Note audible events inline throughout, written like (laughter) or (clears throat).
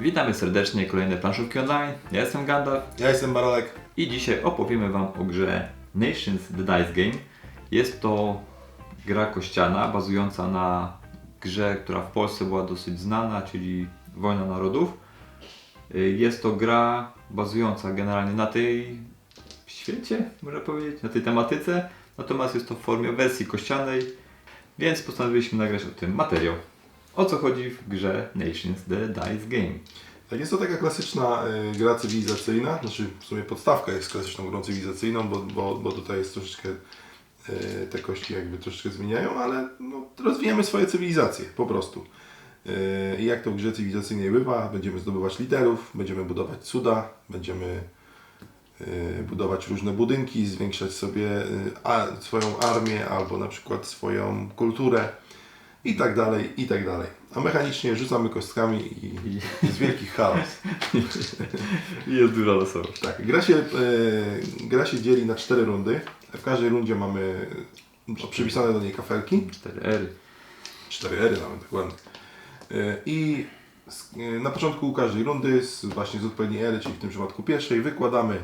Witamy serdecznie, kolejne planszówki online. Ja jestem Gandalf Ja jestem Barolek. i dzisiaj opowiemy Wam o grze Nations The Dice Game. Jest to gra kościana bazująca na grze, która w Polsce była dosyć znana, czyli Wojna Narodów. Y, Jest to gra bazująca generalnie na tej świecie, można powiedzieć, na tej tematyce, natomiast jest to w formie wersji kościanej, więc postanowiliśmy nagrać o tym materiał. O co chodzi w grze Nations The Dice Game? Tak, jest to taka klasyczna y, gra cywilizacyjna, znaczy w sumie podstawka jest klasyczną grą cywilizacyjną, bo, bo, bo tutaj jest troszeczkę y, te kości jakby troszeczkę zmieniają, ale no, rozwijamy swoje cywilizacje po prostu. Y, I jak to w grze cywilizacyjnej bywa, będziemy zdobywać liderów, będziemy budować cuda, będziemy y, budować różne budynki, zwiększać sobie y, swoją armię albo na przykład swoją kulturę i tak dalej, i tak dalej. A mechanicznie rzucamy kostkami i jest wielki chaos. (laughs) Jest duża losowość. Tak, gra się, e, gra się dzieli na cztery rundy. W każdej rundzie mamy przypisane do niej kafelki. 4R. Cztery ery nawet, dokładnie. E, I z, e, na początku każdej rundy, z, właśnie z odpowiedniej ery, czyli w tym przypadku pierwszej, wykładamy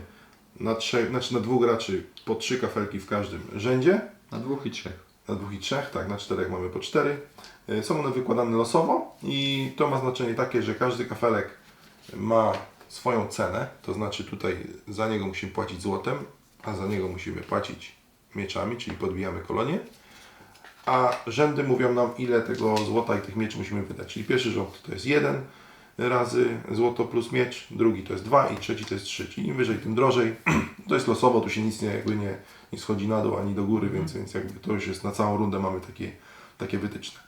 na, trzech, znaczy na dwóch graczy po trzy kafelki w każdym rzędzie. Na dwóch i trzech. Na dwóch i trzech, tak, na czterech mamy po cztery. E, Są one wykładane losowo i to ma znaczenie takie, że każdy kafelek ma swoją cenę, to znaczy tutaj za niego musimy płacić złotem, a za niego musimy płacić mieczami, czyli podbijamy kolonie. A rzędy mówią nam, ile tego złota i tych mieczy musimy wydać. Czyli pierwszy rząd to jest jeden razy złoto plus miecz, drugi to jest dwa i trzeci to jest trzy. Czyli im wyżej, tym drożej. (clears throat) To jest losowo, tu się nic nie, jakby nie, nie schodzi na dół ani do góry, więc, więc jakby to już jest na całą rundę mamy takie, takie wytyczne.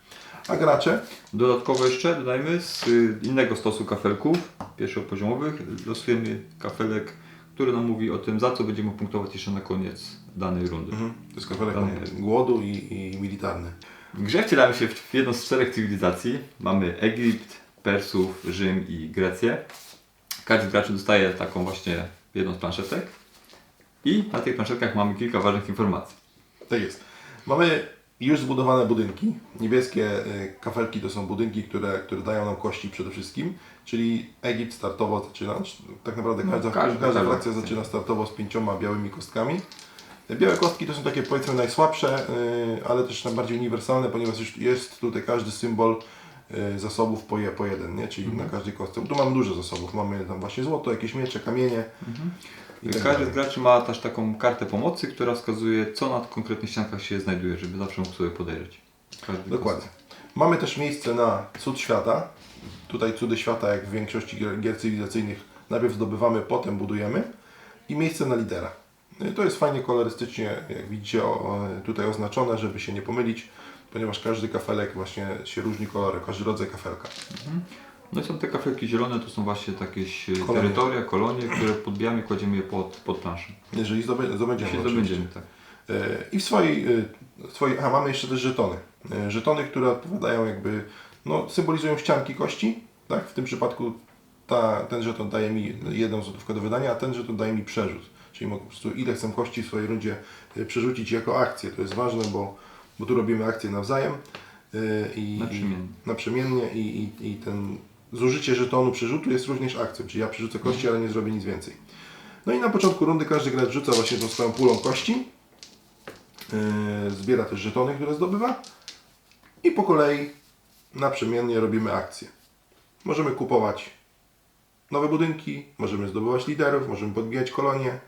A gracze Dodatkowo jeszcze dodajmy z innego stosu kafelków pierwszopoziomowych losujemy kafelek, który nam mówi o tym, za co będziemy punktować jeszcze na koniec danej rundy. Mhm. To jest kafelek głodu i, i militarny. W grze wcielamy się w jedną z czterech cywilizacji. Mamy Egipt, Persów, Rzym i Grecję. Każdy z graczy dostaje taką właśnie jedną z planszetek. I na tych planszetkach mamy kilka ważnych informacji. Tak jest. Mamy już zbudowane budynki. Niebieskie y, kafelki to są budynki, które, które dają nam kości przede wszystkim. Czyli Egipt startowo zaczyna, czy tak naprawdę No, każda, każda każda taka frakcja akcja. zaczyna startowo z pięcioma białymi kostkami. Białe kostki to są takie powiedzmy najsłabsze, y, ale też najbardziej uniwersalne, ponieważ jest tutaj każdy symbol zasobów po, je, po jeden, nie? czyli Mhm. na każdej kostce. Tu mamy dużo zasobów. Mamy tam właśnie złoto, jakieś miecze, kamienie. i tak Każdy z graczy ma też taką kartę pomocy, która wskazuje, co na konkretnych ściankach się znajduje, żeby zawsze mógł sobie podejrzeć. Każdy Dokładnie. Mamy też miejsce na cud świata. Tutaj cudy świata, jak w większości gier, gier cywilizacyjnych, najpierw zdobywamy, potem budujemy. I miejsce na lidera. Y, To jest fajnie kolorystycznie, jak widzicie, tutaj oznaczone, żeby się nie pomylić, ponieważ każdy kafelek właśnie się różni kolorem, każdy rodzaj kafelka. No i są te kafelki zielone, to są właśnie takie Kolonie. terytoria, kolonie, które podbijamy, kładziemy je pod, pod planszę. Jeżeli zdobę, zdobędziemy Jeśli zdobędziemy, tak. E, I w swojej, e, swojej a mamy jeszcze też żetony. E, Żetony, które odpowiadają jakby, no symbolizują ścianki kości, tak? W tym przypadku ta, ten żeton daje mi jedną złotówkę do wydania, a ten żeton daje mi przerzut. Czyli mogę po prostu ile chcę kości w swojej rundzie przerzucić jako akcję. To jest ważne, bo, bo tu robimy akcje nawzajem. e, I, Naprzemiennie. Naprzemiennie i, i, i ten zużycie żetonu przerzutu jest również akcją, czyli ja przerzucę kości, ale nie zrobię nic więcej. No i na początku rundy każdy gracz rzuca właśnie tą swoją pulą kości. Yy, zbiera też żetony, które zdobywa i po kolei naprzemiennie robimy akcje. Możemy kupować nowe budynki, możemy zdobywać liderów, możemy podbijać kolonie,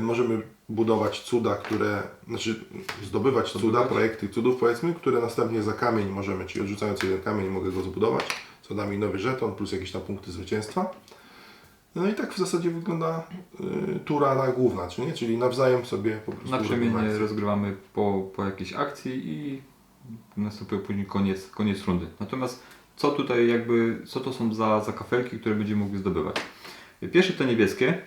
możemy budować cuda, które, znaczy zdobywać cuda, projekty cudów powiedzmy, które następnie za kamień możemy, czyli odrzucając jeden kamień mogę go zbudować, co da mi nowy żeton plus jakieś tam punkty zwycięstwa. No i tak w zasadzie wygląda y, tura na główna, czy nie? Czyli nawzajem sobie po prostu Naprzemiennie rozgrywamy po, po jakiejś akcji i następuje później koniec, koniec rundy. Natomiast co tutaj jakby, co to są za, za kafelki, które będziemy mogli zdobywać? Pierwsze te niebieskie,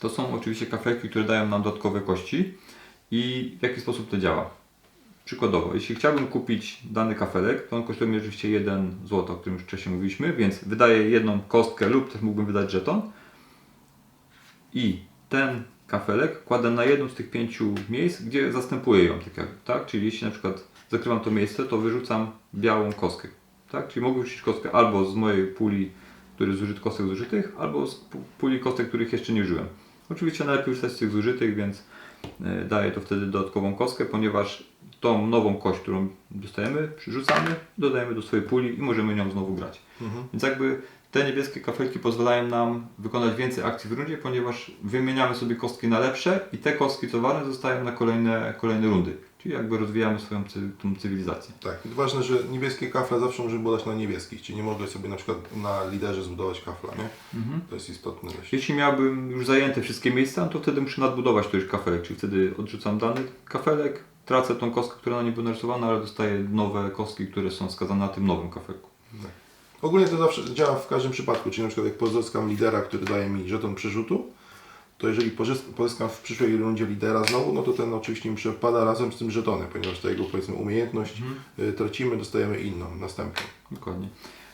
to są oczywiście kafelki, które dają nam dodatkowe kości i w jaki sposób to działa. Przykładowo, jeśli chciałbym kupić dany kafelek, to on kosztuje mi oczywiście 1 zł, o którym już wcześniej mówiliśmy, więc wydaję jedną kostkę lub też mógłbym wydać żeton i ten kafelek kładę na jednym z tych pięciu miejsc, gdzie zastępuję ją, tak, jak, tak? Czyli jeśli na przykład zakrywam to miejsce, to wyrzucam białą kostkę. Tak? Czyli mogę rzucić kostkę albo z mojej puli, który zużyt kostek zużytych, albo z pu- puli kostek, których jeszcze nie użyłem. Oczywiście najlepiej korzystać z tych zużytych, więc e, daję to wtedy dodatkową kostkę, ponieważ tą nową kość, którą dostajemy, przyrzucamy, dodajemy do swojej puli i możemy nią znowu grać. Więc jakby te niebieskie kafelki pozwalają nam wykonać więcej akcji w rundzie, ponieważ wymieniamy sobie kostki na lepsze i te kostki towarne zostają na kolejne, kolejne rundy. Czyli jakby rozwijamy swoją cy, tą cywilizację. Tak, i ważne, że niebieskie kafle zawsze możemy budować na niebieskich, czyli nie mogę sobie na przykład na liderze zbudować kafla, nie? To jest istotne. Jeśli miałbym już zajęte wszystkie miejsca, no to wtedy muszę nadbudować któryś kafelek, czyli wtedy odrzucam dany kafelek, tracę tą kostkę, która na nim była narysowana, ale dostaję nowe kostki, które są wskazane na tym nowym kafelku. Ogólnie to zawsze działa w każdym przypadku, czyli na przykład jak pozyskam lidera, który daje mi żeton przerzutu, to jeżeli pozysk- pozyskam w przyszłej rundzie lidera znowu, no to ten oczywiście mi przepada razem z tym żetonem, ponieważ ta jego powiedzmy umiejętność y, tracimy, dostajemy inną, następną. Dokładnie.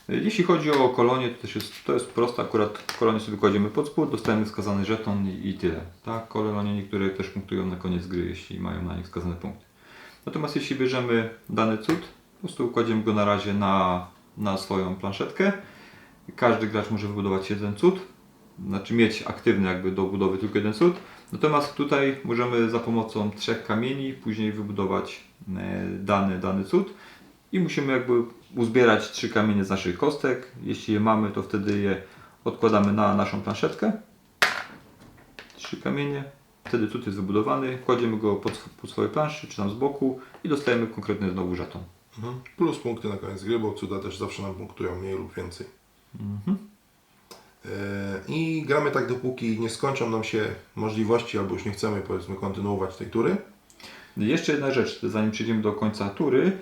Jeśli chodzi o kolonie, to też jest, to jest proste, akurat kolonie sobie kładziemy pod spód, dostajemy wskazany żeton i, i tyle. Tak, kolonie niektóre też punktują na koniec gry, jeśli mają na nich wskazane punkty. Natomiast jeśli bierzemy dany cud, po prostu kładziemy go na razie na, na swoją planszetkę. Każdy gracz może wybudować jeden cud, znaczy mieć aktywny jakby do budowy tylko jeden cud. Natomiast tutaj możemy za pomocą trzech kamieni później wybudować e, dany, dany cud i musimy jakby uzbierać trzy kamienie z naszych kostek. Jeśli je mamy, to wtedy je odkładamy na naszą planszetkę. Trzy kamienie. Wtedy cud jest wybudowany, kładziemy go pod, pod swoje planszy, czy tam z boku i dostajemy konkretny znowu żeton. Mhm. Plus punkty na koniec gry, bo cuda też zawsze nam punktują mniej lub więcej. E, I gramy tak dopóki nie skończą nam się możliwości, albo już nie chcemy powiedzmy kontynuować tej tury. Jeszcze jedna rzecz, zanim przejdziemy do końca tury,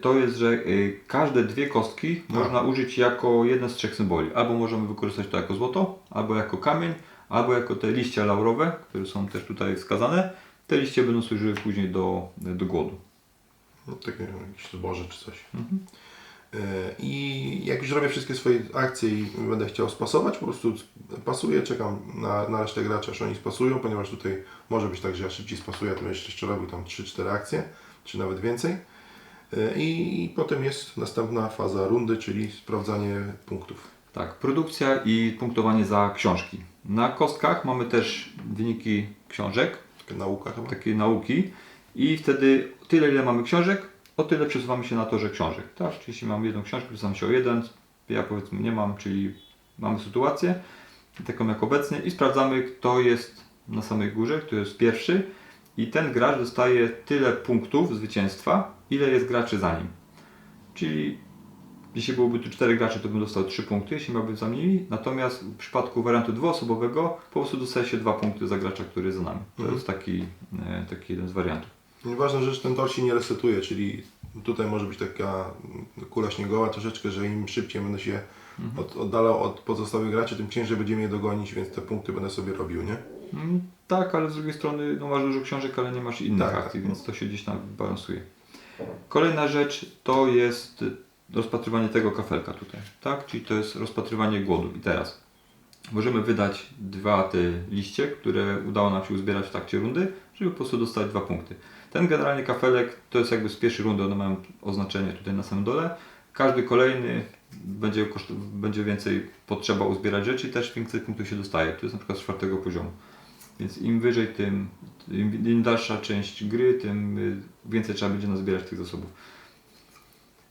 to jest, że y, każde dwie kostki można użyć jako jeden z trzech symboli. Albo możemy wykorzystać to jako złoto, albo jako kamień, albo jako te liście laurowe, które są też tutaj wskazane. Te liście będą służyły później do, do głodu. No, takie jakieś zboże czy coś. E, I jak już robię wszystkie swoje akcje i będę chciał spasować, po prostu pasuję, czekam na, na resztę graczy, aż oni spasują, ponieważ tutaj może być tak, że ja szybciej spasuję, a to jeszcze, jeszcze robił tam 3-4 akcje, czy nawet więcej. E, I, potem jest następna faza rundy, czyli sprawdzanie punktów. Tak, produkcja i punktowanie za książki. Na kostkach mamy też wyniki książek, Taka nauka chyba. takiej nauki i wtedy tyle ile mamy książek, o tyle przesuwamy się na torze książek. Tak? Czyli jeśli mamy jedną książkę, przesuwamy się o jeden, ja powiedzmy nie mam, czyli mamy sytuację taką jak obecnie i sprawdzamy kto jest na samej górze, kto jest pierwszy i ten gracz dostaje tyle punktów zwycięstwa, ile jest graczy za nim. Czyli jeśli byłoby tu czterech graczy, to bym dostał 3 punkty, jeśli miałbym za mniej. Natomiast w przypadku wariantu dwuosobowego po prostu dostaje się 2 punkty za gracza, który jest za nami. To Mhm. jest taki, e, taki jeden z wariantów. I Ważna rzecz, ten tor się nie resetuje, czyli tutaj może być taka kula śniegowa troszeczkę, że im szybciej będę się od, oddalał od pozostałych graczy, tym ciężej będzie mnie dogonić, więc te punkty będę sobie robił, nie? Mm, Tak, ale z drugiej strony no masz dużo książek, ale nie masz innych Tak, akcji, tak. więc to się gdzieś tam balansuje. Kolejna rzecz to jest rozpatrywanie tego kafelka tutaj, tak? Czyli to jest rozpatrywanie głodu. I teraz możemy wydać dwa te liście, które udało nam się uzbierać w trakcie rundy, żeby po prostu dostać dwa punkty. Ten generalnie kafelek to jest jakby z pierwszej rundy, one mają oznaczenie tutaj na samym dole. Każdy kolejny będzie, koszt, będzie więcej potrzeba uzbierać rzeczy i też więcej punktów się dostaje. To jest na przykład z czwartego poziomu. Więc im wyżej, tym im, dalsza część gry, tym y, więcej trzeba będzie nazbierać tych zasobów.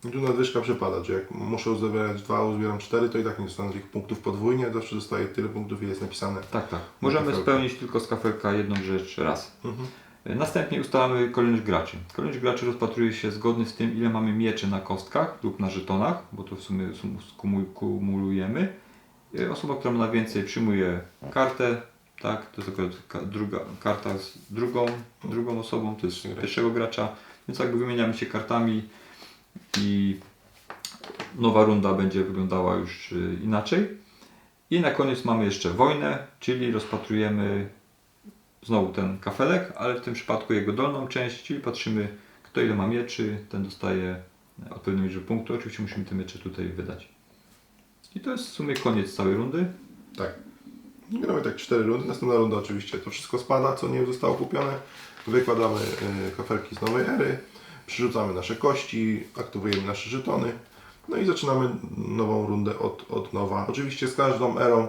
I tu nadwyżka przepada, że jak muszę uzbierać dwa, uzbieram cztery, to i tak nie dostanę tych punktów podwójnie, zawsze dostaję tyle punktów, ile jest napisane. Tak, tak. Możemy kafelka. spełnić tylko z kafelka jedną rzecz raz. Mhm. Następnie ustalamy kolejność graczy. Kolejność graczy rozpatruje się zgodnie z tym, ile mamy mieczy na kostkach lub na żetonach, bo to w sumie kumulujemy. Y, Osoba, która ma najwięcej przyjmuje kartę, tak, to jest akurat druga karta z drugą, drugą osobą, to jest pierwszego gracza, więc jakby wymieniamy się kartami i nowa runda będzie wyglądała już y, inaczej. I na koniec mamy jeszcze wojnę, czyli rozpatrujemy znowu ten kafelek, ale w tym przypadku jego dolną część, czyli patrzymy kto ile ma mieczy, ten dostaje odpowiednią liczbę punktów. Oczywiście musimy te miecze tutaj wydać. I to jest w sumie koniec całej rundy. Tak. Gramy tak cztery rundy, następna runda oczywiście to wszystko spada, co nie zostało kupione. Wykładamy y, kafelki z nowej ery, przyrzucamy nasze kości, aktywujemy nasze żetony No i zaczynamy nową rundę od, od nowa. Oczywiście z każdą erą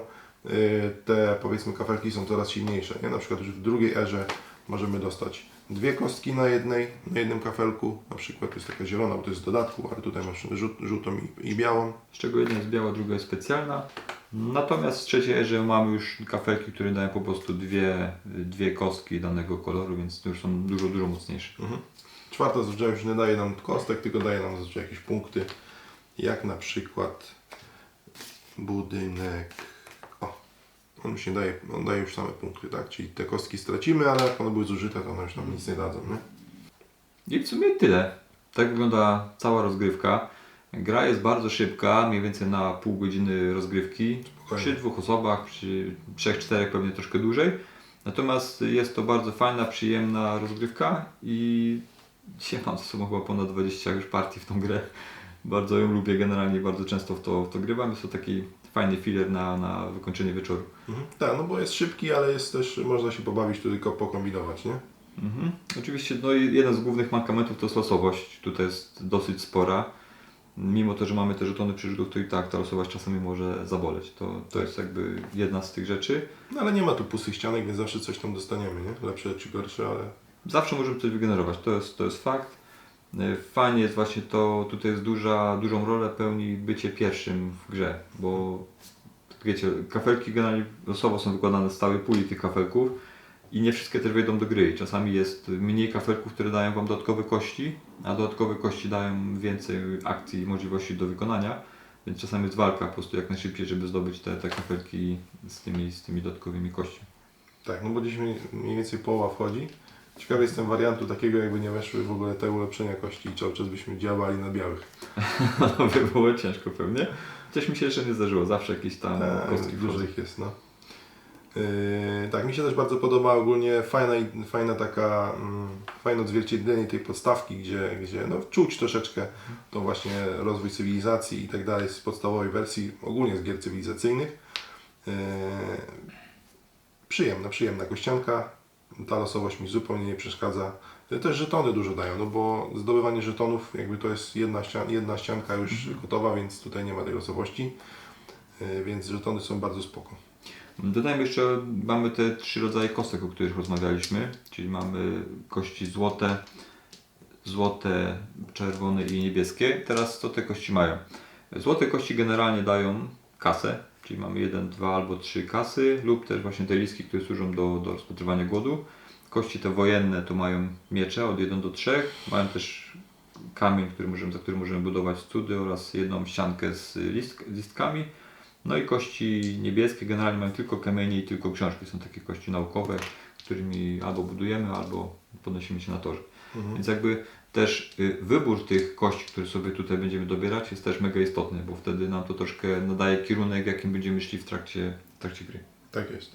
te powiedzmy kafelki są coraz silniejsze. Nie? Na przykład już w drugiej erze możemy dostać dwie kostki na jednej, na jednym kafelku. Na przykład to jest taka zielona, bo to jest w dodatku, ale tutaj masz żół, żółtą i, i białą. z czego jedna jest biała, druga jest specjalna. Natomiast w trzeciej erze mamy już kafelki, które dają po prostu dwie, dwie kostki danego koloru, więc to już są dużo, dużo mocniejsze. Mhm. Czwarta zazwyczaj już nie daje nam kostek, tylko daje nam zazwyczaj jakieś punkty, jak na przykład budynek. On już nie daje, on daje już same punkty, tak? Czyli te kostki stracimy, ale jak one były zużyte, to one już nam nic nie dadzą, nie? I w sumie tyle. Tak wygląda cała rozgrywka. Gra jest bardzo szybka, mniej więcej na pół godziny rozgrywki. Spokojnie. Przy dwóch osobach, przy trzech, czterech pewnie troszkę dłużej. Natomiast jest to bardzo fajna, przyjemna rozgrywka i dzisiaj mam ze sobą chyba ponad 20 już partii w tą grę. Bardzo ją lubię generalnie, bardzo często w to, w to grywam. Jest to taki fajny filler na, na wykończenie wieczoru. Mhm. Tak, no bo jest szybki, ale jest też, można się pobawić tylko pokombinować, nie? Mhm. Oczywiście no, i jeden z głównych mankamentów to jest losowość. Tutaj jest dosyć spora. Mimo to, że mamy te żetony przyrzutów, to i tak ta losowość czasami może zaboleć. To, to jest jakby jedna z tych rzeczy. No ale nie ma tu pustych ścianek, więc zawsze coś tam dostaniemy, nie? Lepsze czy gorsze, ale Zawsze możemy coś wygenerować, to jest, to jest fakt. E, Fajnie jest właśnie to, tutaj jest duża, dużą rolę pełni bycie pierwszym w grze, bo wiecie, kafelki generalnie losowo są wykładane z całej puli tych kafelków i nie wszystkie też wejdą do gry. Czasami jest mniej kafelków, które dają Wam dodatkowe kości, a dodatkowe kości dają więcej akcji i możliwości do wykonania, więc czasami jest walka po prostu jak najszybciej, żeby zdobyć te, te kafelki z tymi, z tymi dodatkowymi kośćmi. tak, no bo gdzieś mniej więcej połowa wchodzi. Ciekawy jestem wariantu takiego, jakby nie weszły w ogóle te ulepszenia kości i cały czas byśmy działali na białych. (laughs) No by było ciężko pewnie. Chociaż mi się jeszcze nie zdarzyło, zawsze jakieś tam Tak, kostki dużo ich jest, no. Yy, tak, mi się też bardzo podoba ogólnie fajna, fajna taka, mm, fajne odzwierciedlenie tej podstawki, gdzie, gdzie no, czuć troszeczkę to właśnie rozwój cywilizacji i tak dalej z podstawowej wersji, ogólnie z gier cywilizacyjnych. Yy, przyjemna, przyjemna kościanka, ta losowość mi zupełnie nie przeszkadza. Też żetony dużo dają, no bo zdobywanie żetonów, jakby to jest jedna, ścian, jedna ścianka już gotowa, więc tutaj nie ma tej losowości. Yy, Więc żetony są bardzo spoko. Dodajmy jeszcze, mamy te trzy rodzaje kostek, o których rozmawialiśmy, czyli mamy kości złote, złote, czerwone i niebieskie. Teraz co te kości mają? Złote kości generalnie dają kasę, czyli mamy jeden, dwa albo trzy kasy lub też właśnie te listki, które służą do, do rozpatrywania głodu. Kości te wojenne to mają miecze od 1 do 3, mają też kamień, który możemy, za który możemy budować cudy oraz jedną ściankę z list, listkami. No i kości niebieskie generalnie mają tylko kamienie i tylko książki. Są takie kości naukowe, którymi albo budujemy, albo podnosimy się na torze. Więc jakby też y, wybór tych kości, które sobie tutaj będziemy dobierać jest też mega istotny, bo wtedy nam to troszkę nadaje kierunek, jakim będziemy szli w trakcie, w trakcie gry. Tak jest.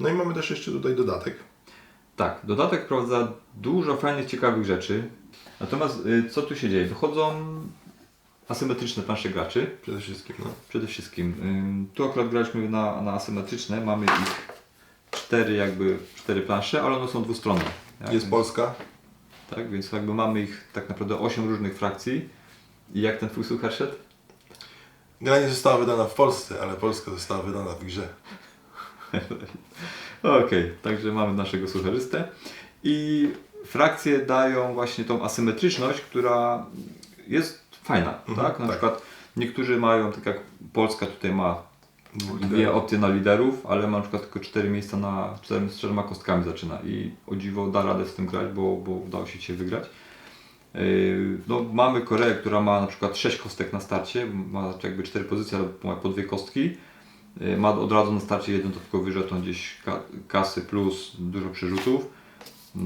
No i mamy też jeszcze tutaj dodatek. Tak, dodatek wprowadza dużo fajnych, ciekawych rzeczy. Natomiast y, co tu się dzieje? Wychodzą asymetryczne plansze graczy. Przede wszystkim, no. Przede wszystkim. Ym, Tu akurat graliśmy na, na asymetryczne. Mamy ich cztery jakby, cztery plansze, ale one są dwustronne. Tak? Jest Więc- Polska. Tak, więc jakby mamy ich tak naprawdę osiem różnych frakcji. I jak ten twój suchar szedł? Gra nie została wydana w Polsce, ale Polska została wydana w grze. (laughs) Okej, także mamy naszego sucharzystę. I frakcje dają właśnie tą asymetryczność, która jest fajna, Mhm, tak? Na tak. przykład niektórzy mają, tak jak Polska tutaj ma dwie opcje na liderów, ale ma na przykład tylko cztery miejsca na cztery, z czterema kostkami zaczyna i o dziwo da radę z tym grać, bo, bo udało się dzisiaj wygrać. Yy, No, mamy Koreę, która ma na przykład 6 kostek na starcie, ma jakby 4 pozycje, ale ma po dwie kostki. Yy, Ma od razu na starcie jeden dodatkowy żeton gdzieś ka- kasy plus dużo przerzutów. Yy,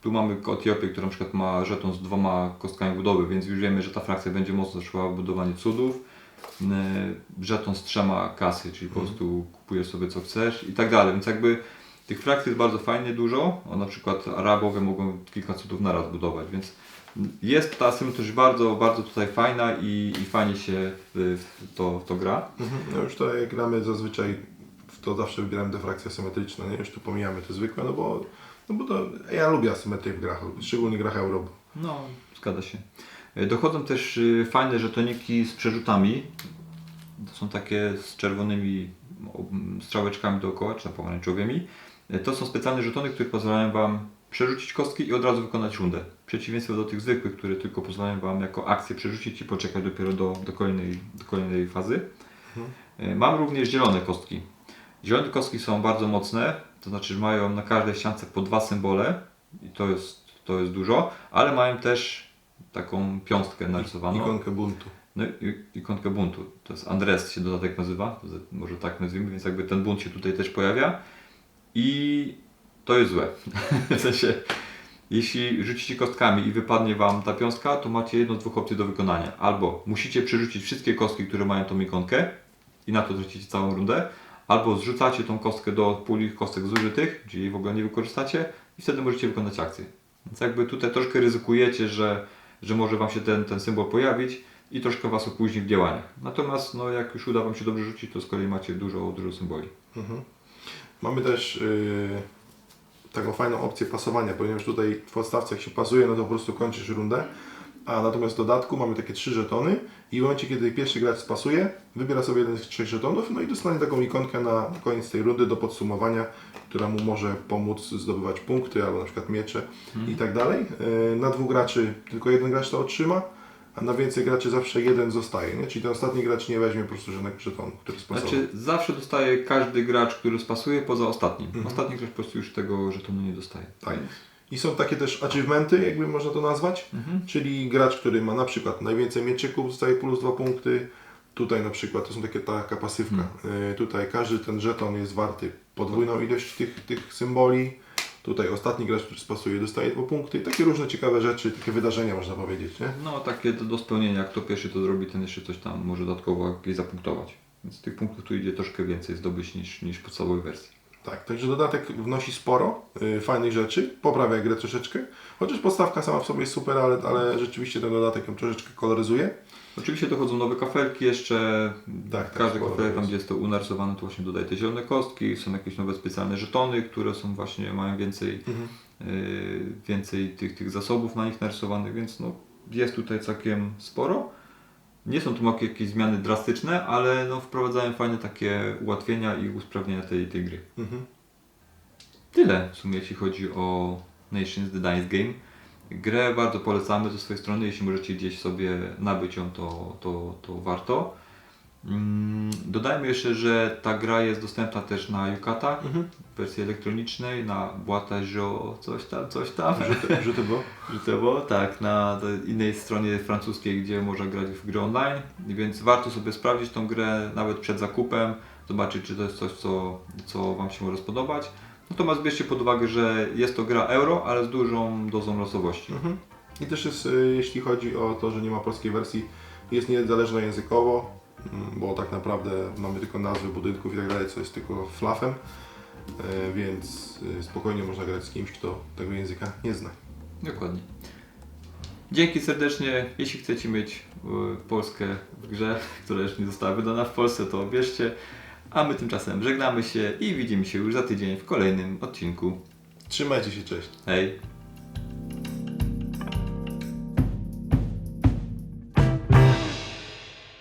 Tu mamy Etiopię, która na przykład ma żeton z dwoma kostkami budowy, więc już wiemy, że ta frakcja będzie mocno szła w budowanie cudów. Yy, Żeton z trzema kasy, czyli po prostu kupujesz sobie co chcesz i tak dalej. Więc jakby tych frakcji jest bardzo fajnie dużo. O, na przykład Arabowie mogą kilka cudów naraz budować, więc jest ta asymetryczność bardzo, bardzo tutaj fajna i, i fajnie się w, w, to, w to gra. Mhm. No już to jak gramy zazwyczaj, to zawsze wybieramy te frakcje asymetryczne, nie? Już tu pomijamy te zwykłe, no bo, no bo to ja lubię asymetrię w grach, szczególnie w grach Euro. No, zgadza się. E, Dochodzą też y, fajne żetoniki z przerzutami. To są takie z czerwonymi strzałeczkami dookoła, czy pomarańczowymi. E, To są specjalne żetony, które pozwalają Wam przerzucić kostki i od razu wykonać rundę. W przeciwieństwie do tych zwykłych, które tylko pozwalają Wam jako akcję przerzucić i poczekać dopiero do, do, kolejnej, do kolejnej fazy. E, Mam również zielone kostki. Zielone kostki są bardzo mocne, to znaczy że mają na każdej ściance po dwa symbole i to jest, to jest dużo, ale mają też taką piąstkę narysowaną. Ikonkę buntu. No i ikonkę buntu. To jest Andres się dodatek nazywa, może tak nazwijmy, więc jakby ten bunt się tutaj też pojawia. I to jest złe. (laughs) w sensie, jeśli rzucicie kostkami i wypadnie Wam ta piąstka, to macie jedną z dwóch opcji do wykonania. Albo musicie przerzucić wszystkie kostki, które mają tą ikonkę i na to tracicie całą rundę, albo zrzucacie tą kostkę do puli kostek zużytych, czyli w ogóle nie wykorzystacie i wtedy możecie wykonać akcję. Więc jakby tutaj troszkę ryzykujecie, że, że może Wam się ten, ten symbol pojawić i troszkę Was opóźni w działaniach. Natomiast no, jak już uda Wam się dobrze rzucić, to z kolei macie dużo, dużo symboli. Mamy też yy, taką fajną opcję pasowania, ponieważ tutaj w podstawce jak się pasuje, no to po prostu kończysz rundę. A natomiast w dodatku mamy takie trzy żetony i w momencie, kiedy pierwszy gracz spasuje, wybiera sobie jeden z trzech żetonów, no i dostanie taką ikonkę na, koniec tej rundy do podsumowania, która mu może pomóc zdobywać punkty albo na przykład miecze i tak dalej. Yy, Na dwóch graczy tylko jeden gracz to otrzyma, a na więcej graczy zawsze jeden zostaje, nie? czyli ten ostatni gracz nie weźmie po prostu żadnego żetonu, który spasował. Znaczy zawsze dostaje każdy gracz, który spasuje poza ostatnim. Ostatni gracz po prostu już tego żetonu nie dostaje. Tak. I są takie też achievementy, jakby można to nazwać, czyli gracz, który ma na przykład najwięcej mieczyków, dostaje plus 2 punkty. Tutaj na przykład to są takie taka pasywka. Y, tutaj każdy ten żeton jest warty podwójną ilość tych, tych symboli. Tutaj ostatni gracz, który spasuje, dostaje 2 punkty. Takie różne ciekawe rzeczy, takie wydarzenia można powiedzieć, nie? No takie do, do spełnienia, jak kto pierwszy to zrobi, ten jeszcze coś tam może dodatkowo jakieś zapunktować. Więc tych punktów tu idzie troszkę więcej zdobyć niż, niż w podstawowej wersji. Tak, także dodatek wnosi sporo y, fajnych rzeczy, poprawia grę troszeczkę. Chociaż podstawka sama w sobie jest super, ale, ale rzeczywiście ten dodatek ją troszeczkę koloryzuje. Oczywiście dochodzą nowe kafelki jeszcze. Tak, tak, Każdy kafelek tam, jest. gdzie jest to unarysowane, to właśnie dodaje te zielone kostki. Są jakieś nowe specjalne żetony, które są właśnie, mają więcej, yy, więcej tych, tych zasobów na nich narysowanych, więc no, jest tutaj całkiem sporo. Nie są tu jakieś zmiany drastyczne, ale no, wprowadzają fajne takie ułatwienia i usprawnienia tej, tej gry. Mhm. Tyle w sumie jeśli chodzi o Nations The Dice Game. Grę bardzo polecamy ze swojej strony, jeśli możecie gdzieś sobie nabyć ją, to, to, to warto. Mm, Dodajmy jeszcze, że ta gra jest dostępna też na Yukata Mhm. w wersji elektronicznej, na Boitajo coś tam, coś tam. Było? (laughs) Żytowo, tak, na innej stronie francuskiej, gdzie można grać w gry online, więc warto sobie sprawdzić tą grę nawet przed zakupem, zobaczyć czy to jest coś, co, co Wam się może spodobać. Natomiast bierzcie pod uwagę, że jest to gra euro, ale z dużą dozą losowości. Mhm. I też jest, y, jeśli chodzi o to, że nie ma polskiej wersji, jest niezależna językowo, bo tak naprawdę mamy tylko nazwy budynków i tak dalej, co jest tylko flafem, y, więc y, spokojnie można grać z kimś, kto tego języka nie zna. Dokładnie. Dzięki serdecznie. Jeśli chcecie mieć y, Polskę w grze, która jeszcze nie została wydana w Polsce, to bierzcie. A my tymczasem żegnamy się i widzimy się już za tydzień w kolejnym odcinku. Trzymajcie się, cześć! Hej!